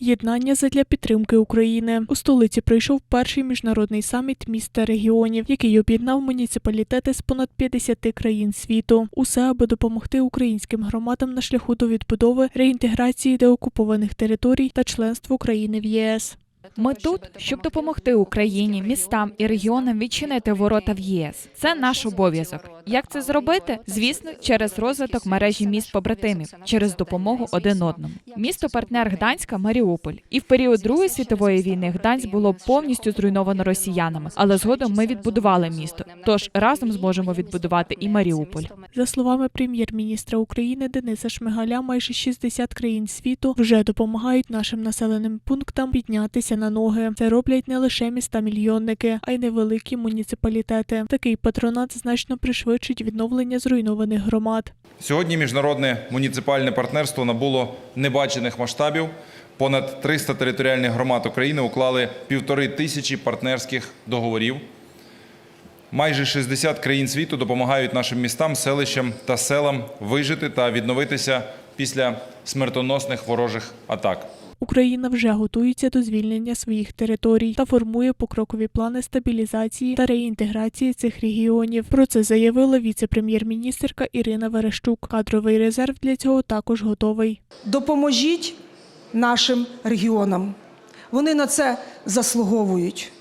Єднання задля підтримки України у столиці пройшов перший міжнародний саміт міст та регіонів, який об'єднав муніципалітети з понад 50 країн світу. Усе аби допомогти українським громадам на шляху до відбудови, реінтеграції деокупованих територій та членству України в ЄС. Ми тут, щоб допомогти Україні, містам і регіонам відчинити ворота в ЄС. Це наш обов'язок. Як це зробити? Звісно, через розвиток мережі міст побратимів, через допомогу один одному. Місто партнер Гданська Маріуполь. І в період Другої світової війни Гданськ було повністю зруйновано росіянами, але згодом ми відбудували місто. Тож разом зможемо відбудувати і Маріуполь. За словами прем'єр-міністра України Дениса Шмигаля, майже 60 країн світу вже допомагають нашим населеним пунктам піднятися на ноги. Це роблять не лише міста-мільйонники, а й невеликі муніципалітети. Такий патронат значно пришвидшить відновлення зруйнованих громад. Сьогодні міжнародне муніципальне партнерство набуло небачених масштабів. Понад 300 територіальних громад України уклали півтори тисячі партнерських договорів. Майже 60 країн світу допомагають нашим містам, селищам та селам вижити та відновитися після смертоносних ворожих атак. Україна вже готується до звільнення своїх територій та формує покрокові плани стабілізації та реінтеграції цих регіонів. Про це заявила віце-прем'єр-міністерка Ірина Верещук. Кадровий резерв для цього також готовий. Допоможіть нашим регіонам. Вони на це заслуговують.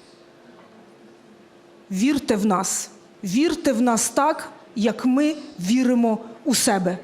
Вірте в нас, вірте в нас так, як ми віримо у себе.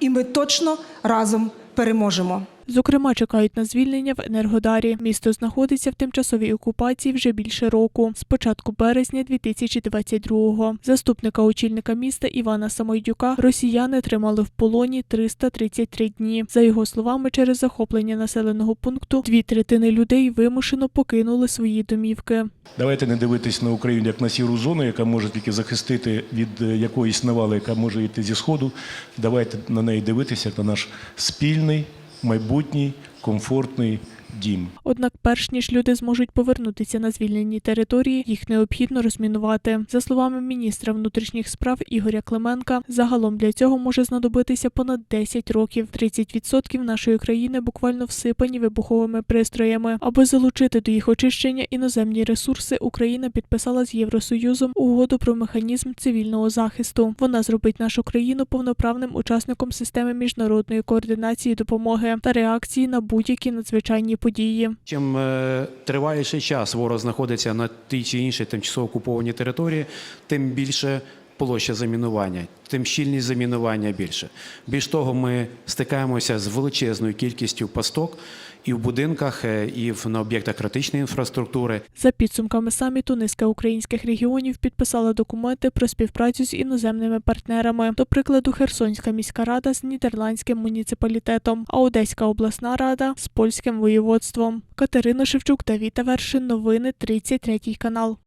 І ми точно разом переможемо. Зокрема, чекають на звільнення в Енергодарі. Місто знаходиться в тимчасовій окупації вже більше року, з початку березня 2022-го. Заступника очільника міста Івана Самойдюка росіяни тримали в полоні 333 дні. За його словами, через захоплення населеного пункту дві третини людей вимушено покинули свої домівки. Давайте не дивитись на Україну як на сіру зону, яка може тільки захистити від е, якоїсь навали, яка може йти зі сходу. Давайте на неї дивитися як на наш спільний, майбутній, комфортний дім. Однак, перш ніж люди зможуть повернутися на звільнені території, їх необхідно розмінувати. За словами міністра внутрішніх справ Ігоря Клименка, загалом для цього може знадобитися понад 10 років. 30% нашої країни буквально всипані вибуховими пристроями. Аби залучити до їх очищення іноземні ресурси, Україна підписала з Євросоюзом угоду про механізм цивільного захисту. Вона зробить нашу країну повноправним учасником системи міжнародної координації допомоги та реакції на будь-які надзвичайні події. Чим е, триваліший час ворог знаходиться на тій чи іншій тимчасово окупованій території, тим більше площа замінування, тим щільність замінування більше. Більш того, ми стикаємося з величезною кількістю пасток і в будинках, е, і в на об'єктах критичної інфраструктури. За підсумками саміту, низка українських регіонів підписала документи про співпрацю з іноземними партнерами. До прикладу, Херсонська міська рада з нідерландським муніципалітетом, а Одеська обласна рада з польським воєводством. Катерина Шевчук та Віта Вершин. Новини 33 канал.